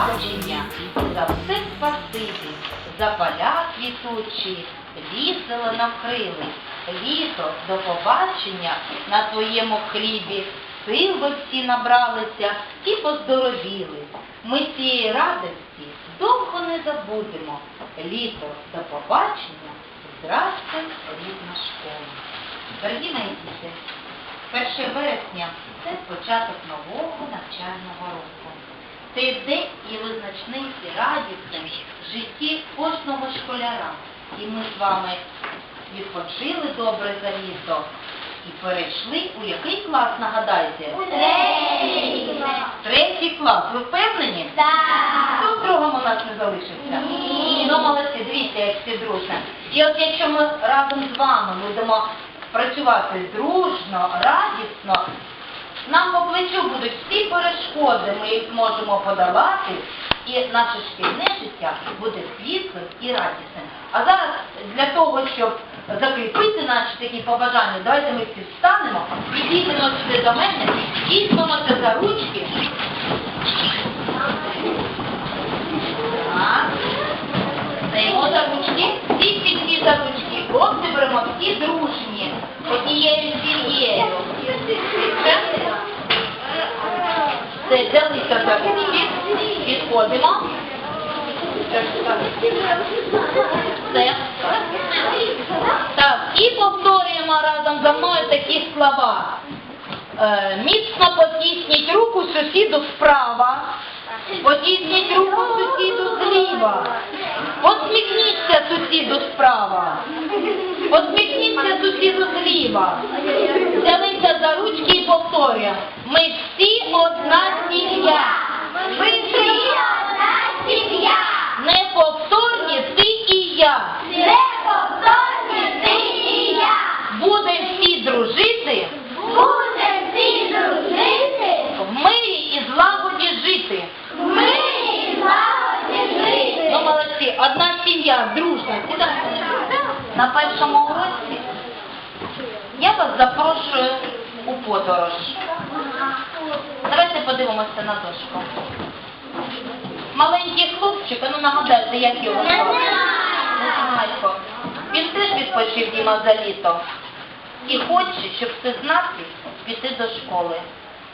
Побачення, за все спасибі, за поля квітучі, ліс зеленокрили. Літо до побачення на твоєму хлібі сил ви всі набралися і поздоровіли. Ми цієї радості довго не забудемо. Літо до побачення, здрастя, рідна школа. Дорогі мої діти, 1 вересня це початок нового навчального року. Цей день є визначний і радісним в житті кожного школяра. І ми з вами відпочили добре за літо і перейшли у який клас, нагадайте? Третій клас. Ви впевнені? Хто в другому у нас не залишився? Ні. Ну, молодці, дивіться, як всі дружно. І от якщо ми разом з вами будемо працювати дружно, радісно, нам по плечу будуть всі перешкоди, ми їх зможемо подолати, і наше шкільне життя буде світлим і радісним. А зараз для того, щоб закріпити наші такі побажання, давайте ми всі встанемо, підійдемо сюди до мене, візьмемося за ручки. Так. Стаємо за ручки, всі всі за ручки. Хлопці всі дружні, однією сім'єю. Все, взялися за ручки, підходимо. Все. Так, і повторюємо разом за мною такі слова. Е, міцно потісніть руку сусіду справа, потісніть руку сусіду зліва, посміхніться сусіду справа, посміхніться сусіду зліва. Взялися за ручки і повторюємо. Ми всі одна сім'я. Ми всі одна сім'я. неповторні ти і я. Неповторні ти і я. Будемо всі дружити, в мирі і злагоді жити. Одна сім'я, дружна. Сідайте. На першому уроці я вас запрошую у подорож. Давайте подивимося на дошку. Маленький хлопчик, а ну нагадайте, як його звати? Він теж відпочив Діма за літо. І хоче, щоб все знати, піти до школи.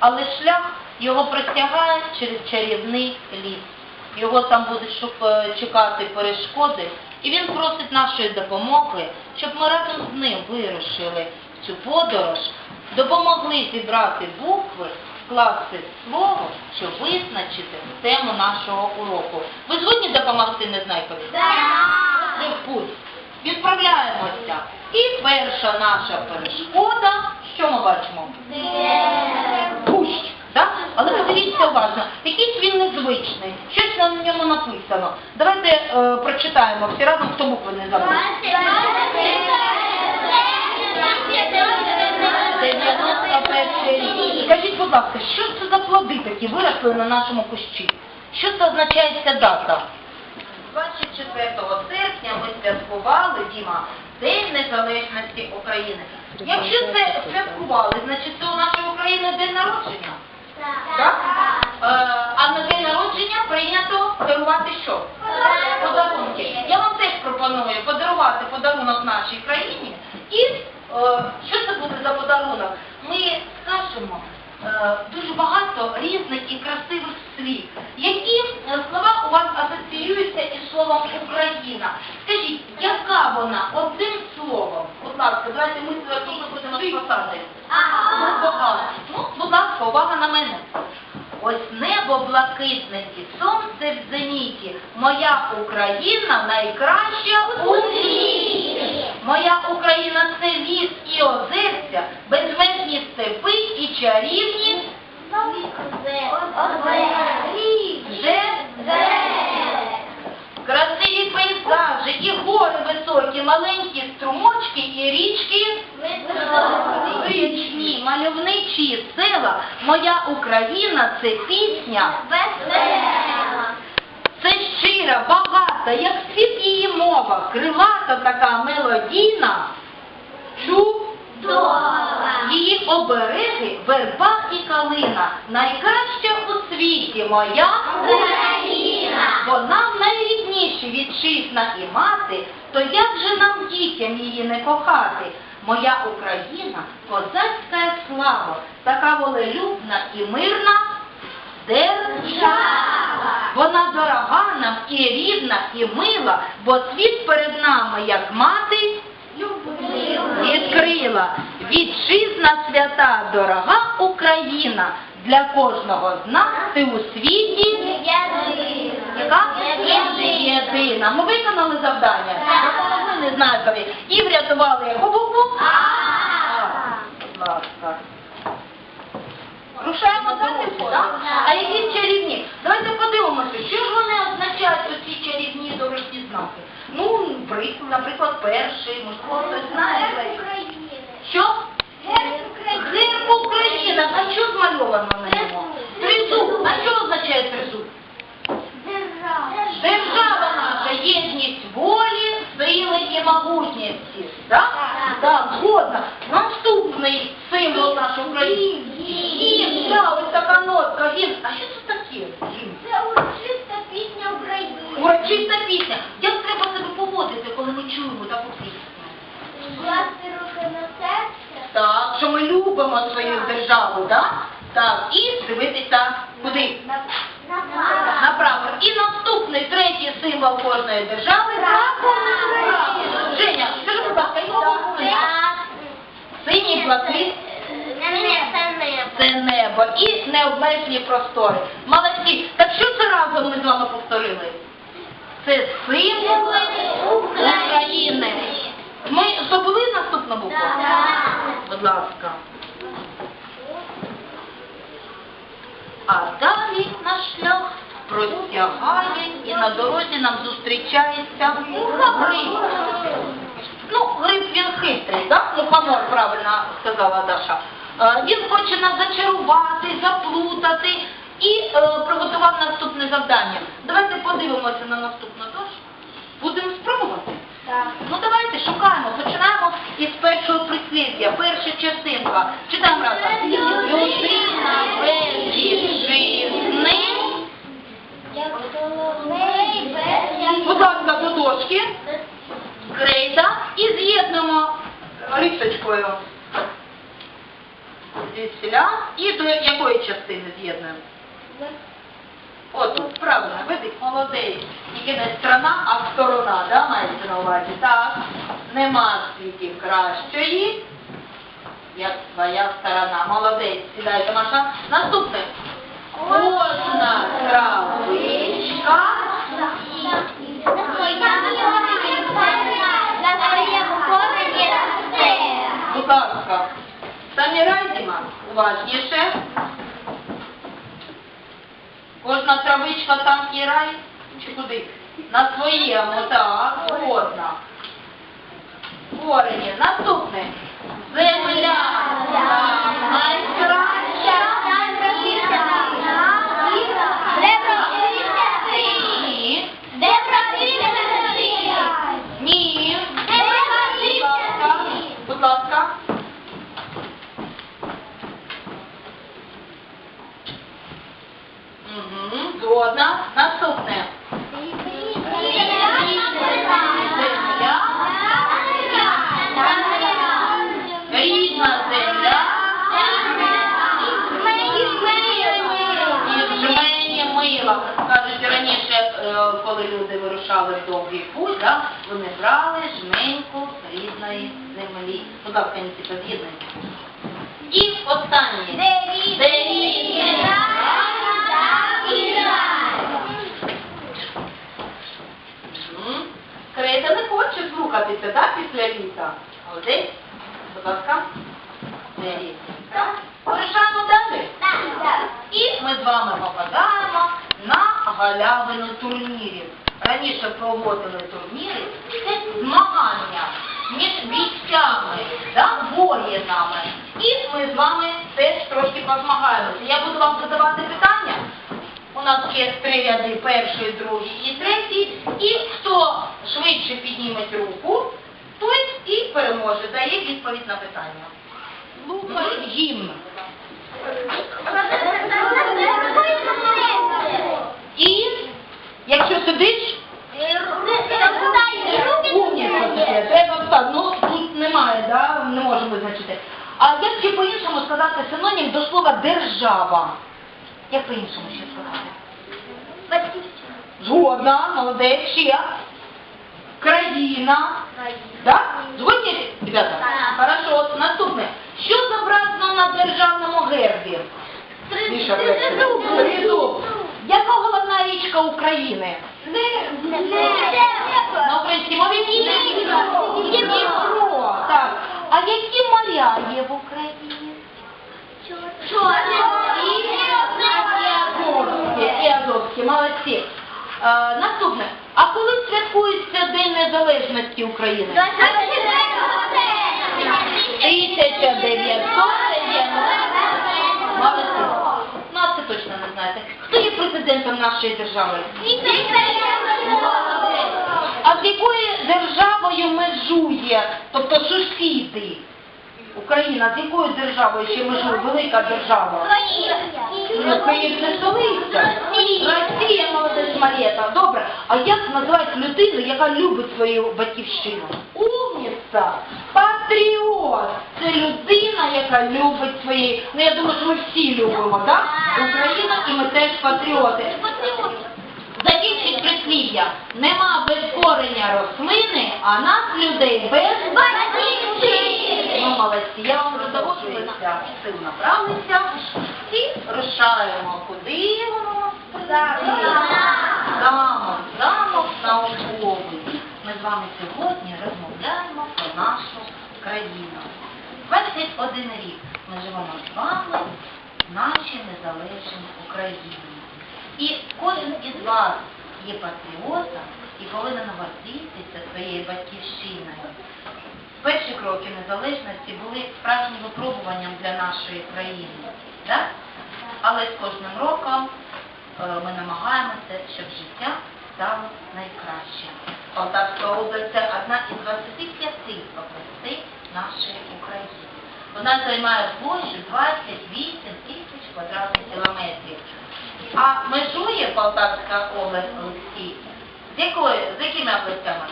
Але шлях його простягає через чарівний ліс. Його там будуть е, чекати перешкоди, і він просить нашої допомоги, щоб ми разом з ним вирушили в цю подорож, допомогли зібрати букви, скласти слово, щоб визначити тему нашого уроку. Ви згодні допомогти Незнайкові? Це путь. Відправляємося. І перша наша перешкода, що ми бачимо? Кущ. Але подивіться уважно, якийсь він незвичний, щось на ньому написано. Давайте е, прочитаємо всі разом, хто букви не забув. 91 рік. Скажіть, будь ласка, що це за плоди такі виросли на нашому кущі? Що це означає ця дата? 24 серпня ми святкували, Діма, День Незалежності України. Якщо це святкували, значить це у нашої України день народження. Так? Е, а на день народження прийнято дарувати що? Подарунки. Я вам теж пропоную подарувати подарунок нашій країні. І е, що це буде за подарунок? Ми скажемо дуже багато різних і красивих слів. Які е, слова у вас асоціюються із словом Україна? Скажіть, яка вона одним словом? Будь ласка, давайте ми сьогодні будемо спасати. Ага. Ну, будь ласка, увага на мене. Ось небо блакитниці, сонце в зеніті. Моя Україна найкраща у світі. Моя Україна це ліс і озерця, безмежні степи і чарівні красиві пейзажі, і гори високі, маленькі струмочки і річки. Вічні, мальовничі села, моя Україна це пісня, весела. це щира, багата, як світ її мова, крилата така мелодійна, чув її обереги, верба і калина, найкраща у світі моя Україна. Вона найрідніші вітчизна і мати, то як же нам дітям її не кохати? Моя Україна, козацька слава, така волелюбна і мирна держава. Вона дорога нам і рідна, і мила, бо світ перед нами, як мати, відкрила. Вітчизна свята, дорога Україна, для кожного з нас ти у світі. Яка? Єдина. Ми виконали завдання. Допомогли незнакові. І врятували яку букву? Будь ласка. Рушаємо далі, так? А які чарівні? Давайте подивимося, що ж вони означають оці чарівні дорожні знаки. Ну, наприклад, перший, можливо, хтось знає. Що? Герб Україна. А що змальовано на ньому? Тризуб. А що означає тризуб? Держава наша, єдність волі, сили і могутності. Так? Так, згодна. Наступний символ нашої України. Гімн, да, ось така нотка, гімн. А що це таке? Гімн? Урочиста пісня. України. Урочиста пісня. Як треба себе поводити, коли ми чуємо таку пісню? Так, що ми любимо свою державу, так? Так, і дивитися куди? Направо. Наступний третій символ кожної держави прапор. Женя, скажи, будь ласка, його синій блакит це небо і необмежені простори. Молодці. Так що це разом ми з вами повторили? Це символи України. Ми здобули наступну букву? Будь ласка. А далі наш шлях простягає і на дорозі нам зустрічається гриб. Ну, гриб він хитрий, так? Мухомор, правильно сказала Даша. Е, Він хоче нас зачарувати, заплутати і е, приготував наступне завдання. Давайте подивимося на наступну дошку. Будемо спробувати. Ну давайте шукаємо. Починаємо із першого прислів'я, перша частинка. Читаємо разом. Людина без Будь ласка, дошки. Крейда і з'єднуємо рисочкою. Звідсіля. І до якої частини з'єднуємо? Отут, правильно, видиш, молодець. Тільки не страна, а сторона, да, мається на увазі? Так. Нема в світі кращої, як своя сторона. Молодець. Сідай, Тамаша. Наступне. Кожна травичка. Будь ласка. Самі Радіма, уважніше. Кожна травичка там і рай, чи куди? На своєму, так, згодна. Корені. Наступне. Земля. Найкраща. Ні. Ні. Будь ласка. Будь ласка. Угу. Згодна. Наступне. Рідна земля. І жмені мила. Кажуть, раніше, е, коли люди вирушали в довгий путь, да, вони брали жменьку з рідної землі. Будь ласка, не з'єднуйте. І останнє. Де рідна, рухатися, так, після літа? Молодець. Будь ласка. Вирушаємо далі. І ми з вами попадаємо на галявину турнірів. Раніше проводили турніри, це змагання між бійцями та воїнами. І ми з вами теж трошки позмагаємося. Я буду вам задавати питання. У нас є три ряди, перший, другий і третій. І хто швидше підніметь руку, і переможе, дає відповідь на питання. Гімн. І якщо сидиш, умніця таке, треба встати. Ну тут немає, да? не можемо визначити. А як ще по-іншому сказати синонім до слова держава? Як по-іншому ще сказати? Згодна, молодець, ще. Країна. Так? Згодні, ребята? Хорошо, от наступне. Що зображено на державному гербі? Міша, Тризуб. Яка головна річка України? На українській мові Дніпро. Так. А які моря є в Україні? Азовські, і Азовські, молодці. Е, наступне. А коли святкується День Незалежності України? 1990. Молодці. Ну, а це точно не знаєте. Хто є президентом нашої держави? А з якою державою межує, тобто сусіди? Україна з якою державою ще межує? Велика держава. Ну, Київ це столиця. Росія, молодець Марєта. Добре. А як називають людину, яка любить свою батьківщину? Умніця, патріот. Це людина, яка любить свої. Ну я думаю, що ми всі любимо, так? Україну і ми теж патріоти. Закінчить прислів'я. Нема без кореня рослини, а нас людей без батьківщини. Ну, молодці, я вам задоводжуюся. Сил набралися і рушаємо. Куди воно? Замок, замок науковий. Ми з вами сьогодні розмовляємо про нашу країну. 21 рік ми живемо з вами в нашій незалежній Україні. І кожен із вас є патріотом і повинен гордитися своєю батьківщиною. Перші кроки незалежності були справжнім випробуванням для нашої країни. Так? Але з кожним роком ми намагаємося, щоб життя стало найкраще. Полтавська область це одна із 25 областей нашої України. Вона займає площу 28 тисяч квадратних кілометрів. А межує Полтавська область Олексій з якою, з якими областями?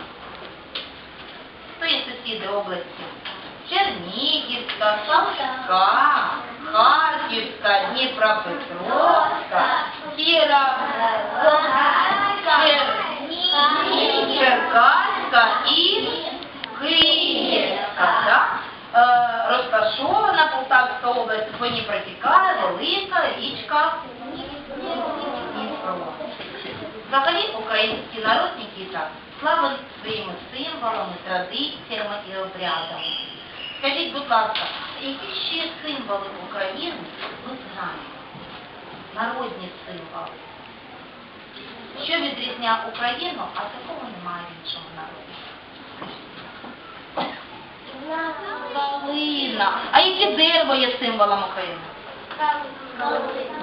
Хто є сусіди області? Чернігівська, Сумська, Харківська, Дніпропетровська, Чер- Черкаська і Київська. Так? Е, Розташована Полтавська область, ній протікає велика річка. Взагалі український народ Нікіта славить своїми символами, традиціями і обрядами. Скажіть, будь ласка, які ще символи України ви знаєте? Народні символи. Що відрізняє Україну, а такого немає в іншому народі? Калина. А яке дерево є символом України?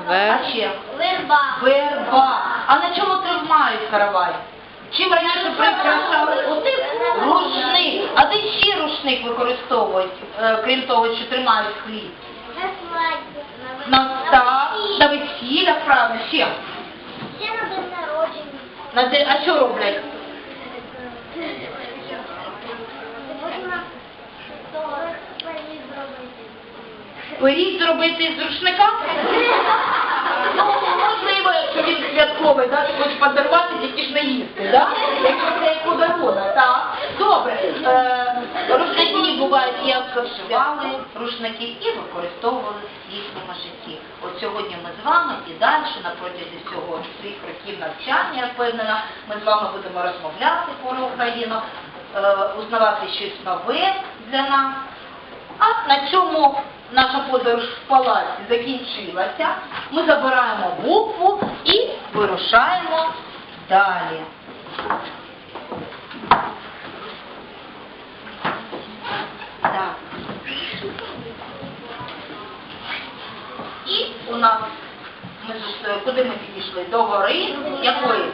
А ще? Верба. А на чому тримають каравай? Чим раніше прикрашали оцим рушник. А де ще рушник використовують, е, крім того, що тримають хліб? На став, на весілля, правильно, ще. На де, а що роблять? Пиріг зробити з рушника? Ну, можливо, якщо він святковий, да, ти хочеш подарувати, тільки ж не їсти, да? Якщо це як подарунок, так? Добре. Е, рушники бувають як вшивали рушники і використовували в їхньому житті. От сьогодні ми з вами і далі на протязі всього своїх років навчання, я впевнена, ми з вами будемо розмовляти про Україну. е, узнавати щось нове для нас. А на цьому наша подорож в палаці закінчилася. Ми забираємо букву і вирушаємо далі. Нас ми ж е, куди ми підійшли? До гори якої?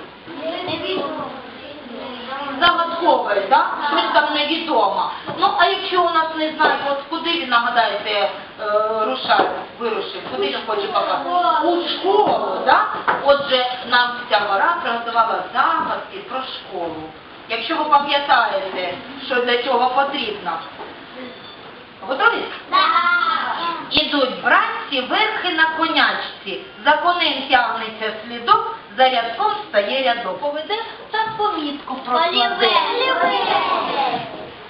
Загадкової, так? Щось там невідомо. Ну, а якщо у нас не знають, от куди він, нагадаєте, е, рушає, вирушив, куди він хоче попасти? У школу, так? Отже, нам ця гора приготувала загадки про школу. Якщо ви пам'ятаєте, що для цього потрібно. Готові? Ідуть вранці верхи на конячці, за конем тягнеться слідок, за рядком стає рядок. Поведе та помітку прокладе.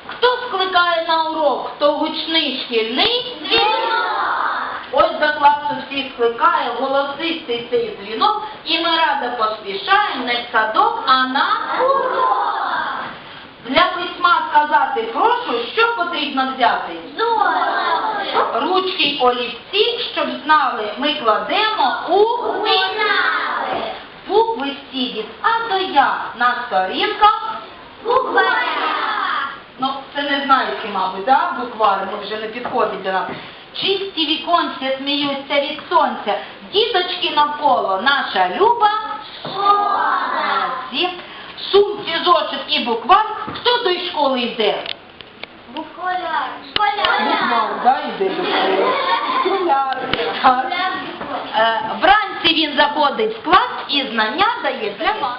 Хто скликає на урок, то гучний шкільний Ось до класу всіх скликає голосистий цей дзвінок, і ми радо поспішаємо не в садок, а на урок. Для письма сказати прошу, що потрібно взяти? Ручки й олівці, щоб знали, ми кладемо у букви всі від А до Я на сторінках. Ну, це не знаєте, мабуть, да? буквари, ми вже не підходить до нас. Чисті віконця сміються від сонця, діточки навколо, наша люба. Сумці, зошит і буквар, хто до школи йде? Буквар, да, йде до школи. Школяр. Так. Е, Вранці він заходить в клас і знання дає для вас.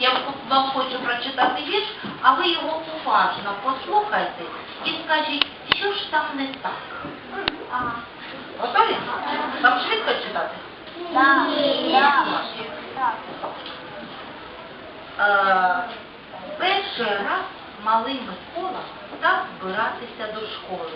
Я вам хочу прочитати вірш, а ви його уважно послухайте і скажіть, що ж там не так. Готові? Вам швидко читати? Е, Перший раз малий Микола став збиратися до школи.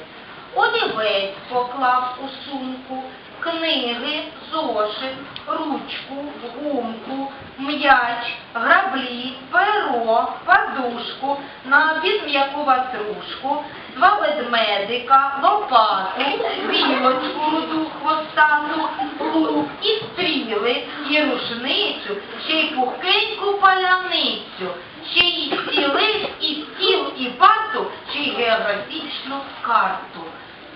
Олівець поклав у сумку, книги, зошит, ручку, гумку, м'яч, граблі, перо, подушку, на обід м'яку ватрушку, два ведмедика, лопату, вілочку руду хвостату, лук і стріли, і рушницю, ще й пухкеньку паляницю, ще й стілець, і стіл, і парту, ще й географічну карту.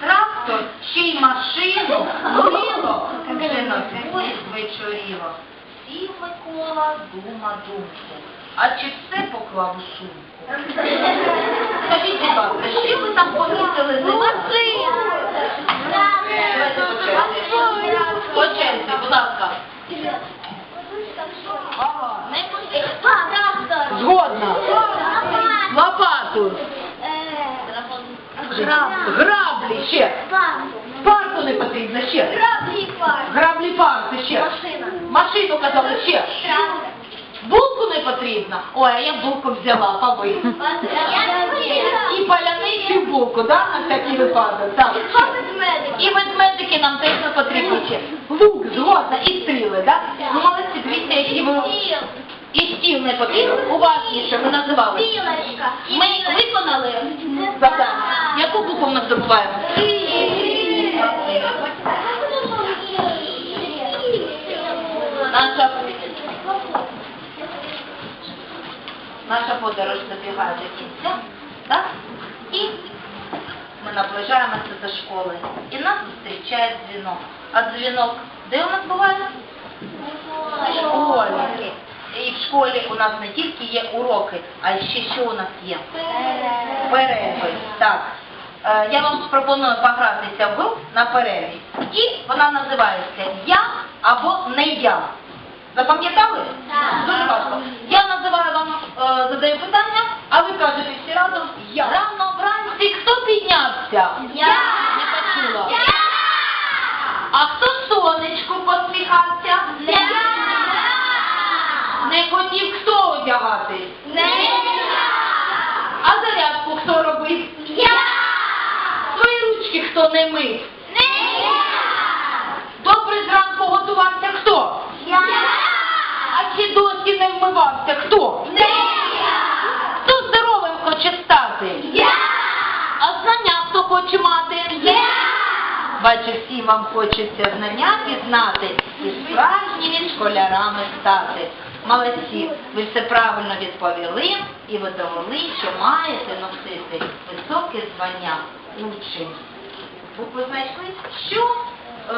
Трактор, ще й машину, мило, вже на дворі звечоріло. Сів Микола, дума думку. А чи все поклав у сумку? Скажіть, будь ласка, що ви там помітили не Давайте по черзі. По черзі, будь ласка. Ага. Згодна. Лопату. Граблі ще. Парту не потрібно ще. Граблі парти ще. Машину казали ще. Булку не потрібно. Ой, а я булку взяла, а? І паляницю, булку, да, на всякий випадок. Так. І ведмедики нам теж не потрібні ще. Лук, згодна, і стріли, да? Ну, молодці, дивіться, які ви... І стіл не потрібен. Уважніше, ми називали. Ми виконали завдання. Яку букву ми здобуваємо? Наша, наша подорож добігає до кінця, так? І ми наближаємося до школи. І нас зустрічає дзвінок. А дзвінок де у нас буває? В школі. І в школі у нас не тільки є уроки, а ще що у нас є? Перерви. Так. Е, Я вам пропоную погратися в гру на перерві. І вона називається Я або не я. Запам'ятали? Так. Дуже важко. Я називаю вам, е, задаю питання, а ви кажете всі разом я. Рано вранці хто піднявся? Я. Не почула. А хто сонечку посміхався? Не не хотів хто одягати? Не! А зарядку хто робив? Я! Твої ручки хто не мив? Не я! Добре зранку готувався хто? Я! А чи досі не вмивався хто? Не! Хто здоровим хоче стати? Я! А знання хто хоче мати? Я! Бачу, всім вам хочеться знання пізнати і справжніми школярами стати. Молодці, ви все правильно відповіли і ви довели, що маєте носити високе звання учень. Букви знайшли? Що? Е,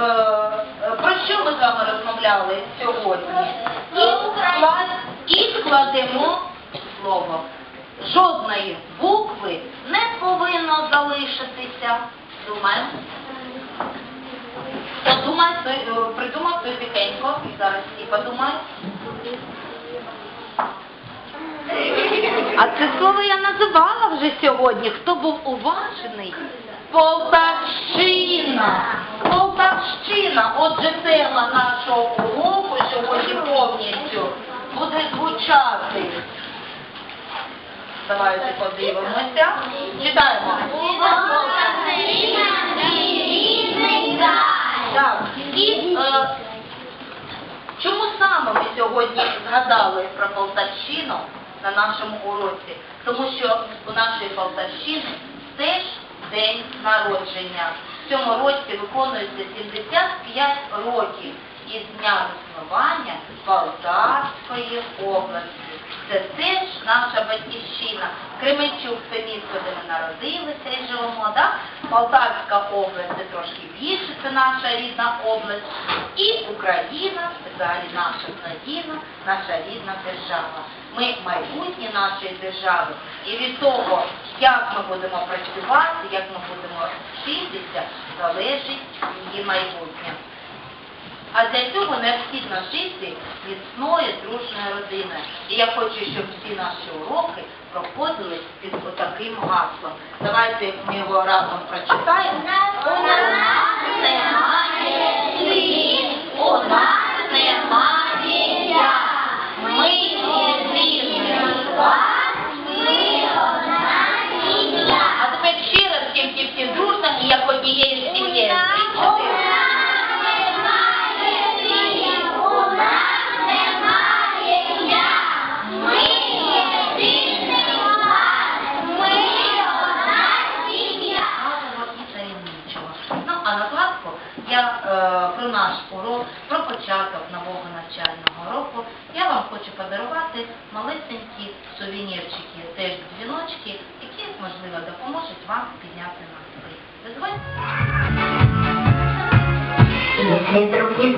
про що ми з вами розмовляли сьогодні? І, склад, і складемо слово. Жодної букви не повинно залишитися. Думаємо? Подумай, е, придумав той тихенько, зараз всі подумають. А це слово я називала вже сьогодні. Хто був уважений? Полтавщина. Полтавщина. Отже, тема нашого уроку сьогодні повністю буде звучати. Давайте подивимося. Читаємо. Так. І е, чому саме ми сьогодні згадали про Полтавщину на нашому уроці? Тому що у нашої Полтавщини теж день народження. В цьому році виконується 75 років із дня заснування Полтавської області. Це теж наша батьківщина. Кременчук це місто, де ми народилися і живемо. Да? Полтавська область це трошки більше, це наша рідна область. І Україна, взагалі наша країна, наша рідна держава. Ми майбутнє нашої держави. І від того, як ми будемо працювати, як ми будемо вчитися, залежить її майбутнє. А для цього необхідно жити міцною дружною родиною. І я хочу, щоб всі наші уроки проходили під отаким гаслом. Давайте ми його разом прочитаємо. У нас немає слів, у нас немає я. Ми клас, ми одна сім'я. А тепер ще раз тільки всі дружно і як однією подарувати малесенькі сувенірчики, теж дзвіночки, які, можливо, допоможуть вам підняти настрій. Дозвольте. Если вдруг не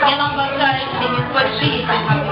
Я вам бажаю, що ви спочити.